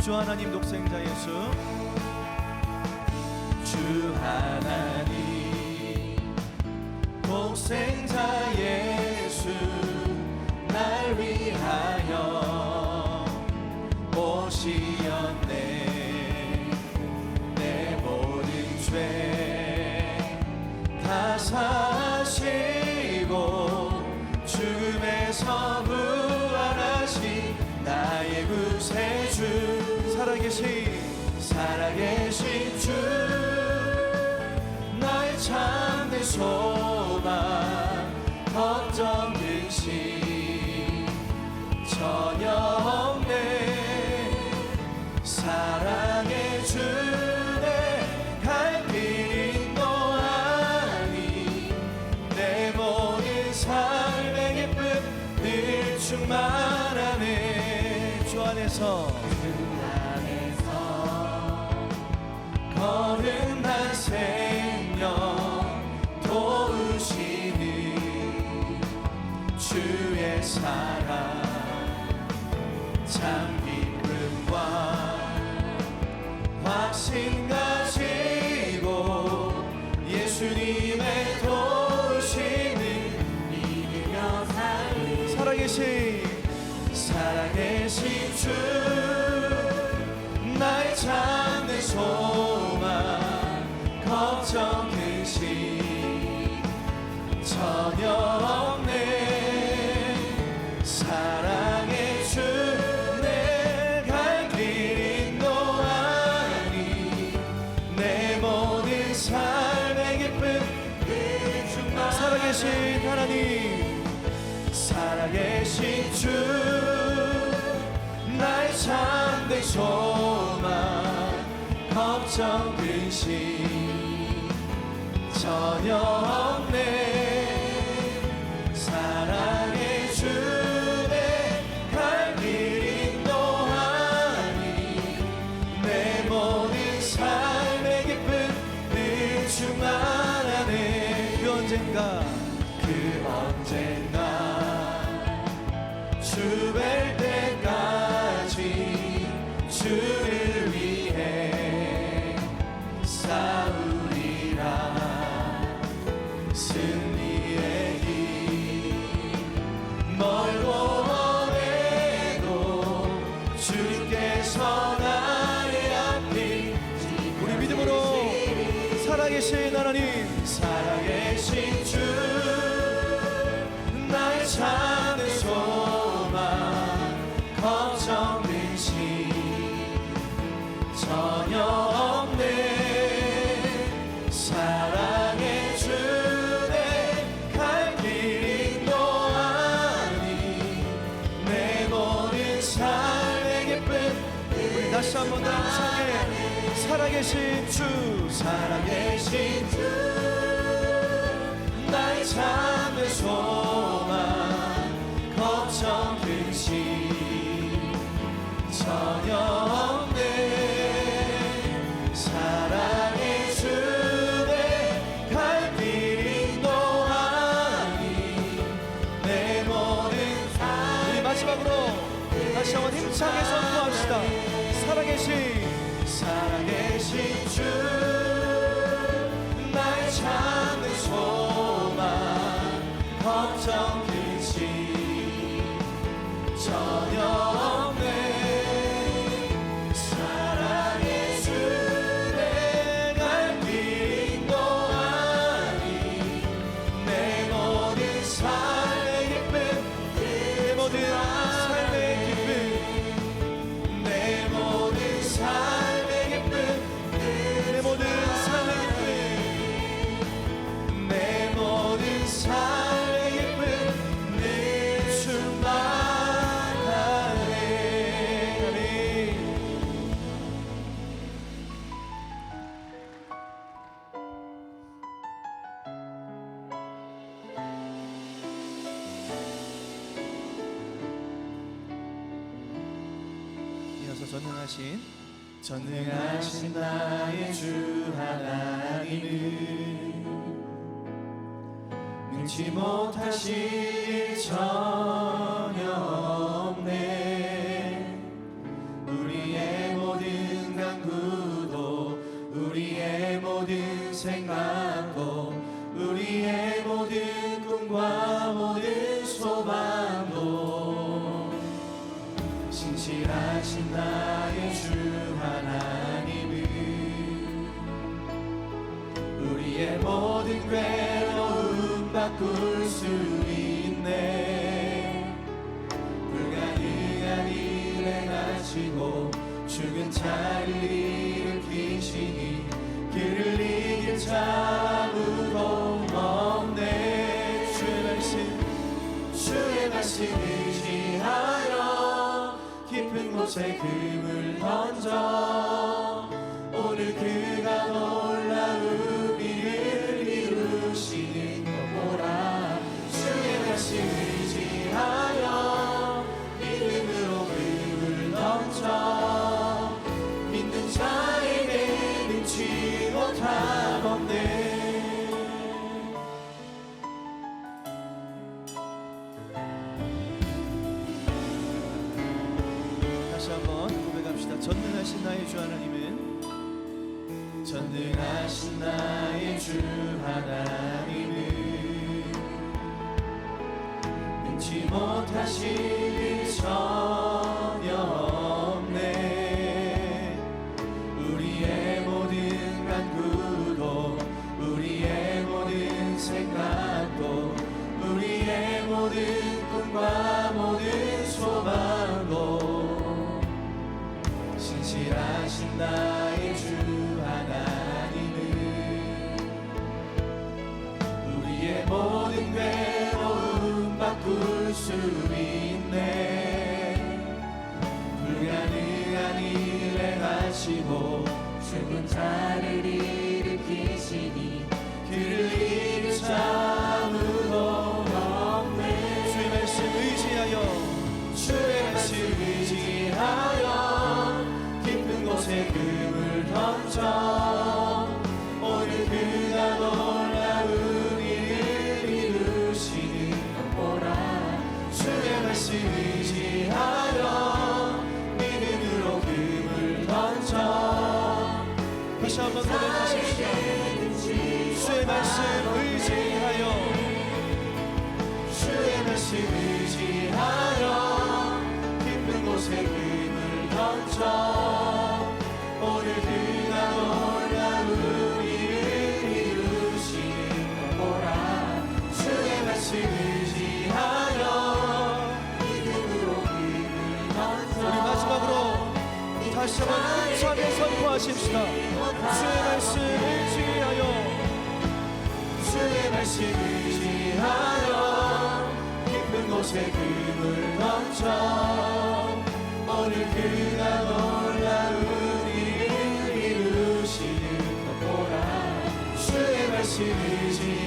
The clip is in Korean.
주 하나님 독생자 예수. 주 하나님 독생자 예수 날 위하여 오시었네 내 모든 죄 다 사 참된 소망 걱정 근심 전혀 없네. 사랑의 주내 갈 길이 또 아니 내 모든 삶의 기쁨 늘 충만하네 주 안에서 사랑 참 기쁨과 확신 가지고 예수님의 도우심을 믿으며 살리 살아계신 살아계신 주 참된 소망 걱정 근심 전혀 없네. 사랑의 주내 갈 길이 또 아니 내 모든 삶의 기쁨 늘 충만하네 그 언젠가 주를 위해 싸우리라. 승리의 길 멀고 먼해도 주께서 나의 앞길 우리 믿음으로 살아계신 하나님. 살아계신 주 살아계신 주 살아계신 주 나의 참된 소망 걱정 근심 전혀 없네. 사랑의 주내 갈 길이 또 아니 내 모든 우리 마지막으로 다시 한번 힘차게 선포합시다. 살아계신 정 근심 전혀 이어서 전능하신 전능하신 나의 주 하나님은 능치 못하실 일전 우리의 모든 괴로움 바꿀 수 있네. 불가능한 일을 행하시고 죽은 자를 일으키시니 그를 이길 자 아무도 없네. 주의 말씀 주의 말씀 의지하여 깊은 곳에 금을 던져 오늘 그가 놀 나의 주 하나님은 전능하신 나의 주 하나님은 능치 못하실 일 전혀 없네. 우리의 모든 간구도 우리의 모든 생각도 우리의 모든 꿈과 나의 주 하나님은 우리의 모든 괴로움 바꿀 수 있네. 불가능한 일 행하시고 죽은 자를 일으키시니 그를 이길 자 아무도 없네. 주의 말씀 의지하여 주의 말씀 의지하여 의지하여 깊은 곳에 금을 던져 다시 한번 힘차게 선포하십시다. 주의 말씀 의지하여. 주의 말씀 의지하여. 깊은 곳에 금을 던져 오늘 그가 놀 주의